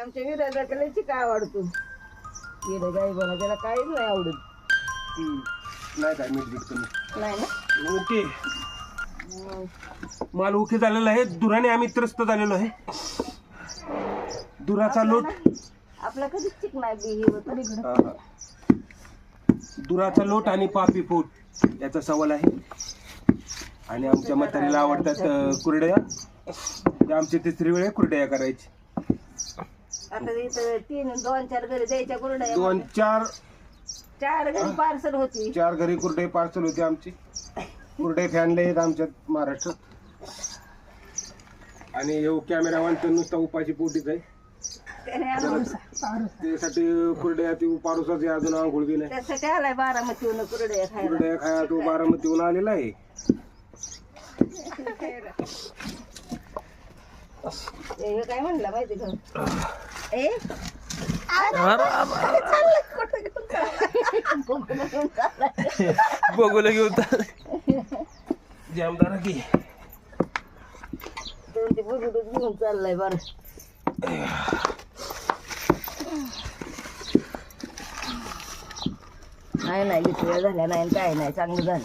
आमच्या विराजाकडे चिका आवडतो. विरा गाई बना त्याला काहीच नाही आवडत. नाही काय मीठ बीठ कमी. नाही ना? ओके. मग माल ओके झालेला आहे. दुराने आम्ही त्रस्त झालेलो आहे. दुराचा लोट. आपला कधीच चिक नाही बी हे होतं हा, हा. लोट आणि पापी पोट याचा सवाल आहे. आणि आमच्या म्हातारीला आवडतात अं, कुरडया. ते आमची तिसरी वेळ आहे कुरडया करायची. आता इथं तीन दोन चार घरी द्यायच्या कुरड्या दोन चार. चार घरी पार्सल होती. चार घरी कुरडे पार्सल होते आमची. कुरडे फॅनले आहेत आमच्यात महाराष्ट्रात. आणि हे कॅमेरामॅन तर नुसता उपाशी पोटीच आहे. त्याने आणून त्यासाठी कुरड्या ती पारुसाची अजून आंघोळ बी नाही त्यासाठी आलाय बारामतीहून कुरड्या खायला? कुरड्या खाया तो बारामतीहून आलेला आहे हे काय म्हणलं माहिती बघूला घेऊन जामदारा की. घेऊन चाललाय बरं. नाही नाही झाल्या नाही काय नाही चांगलं झालं.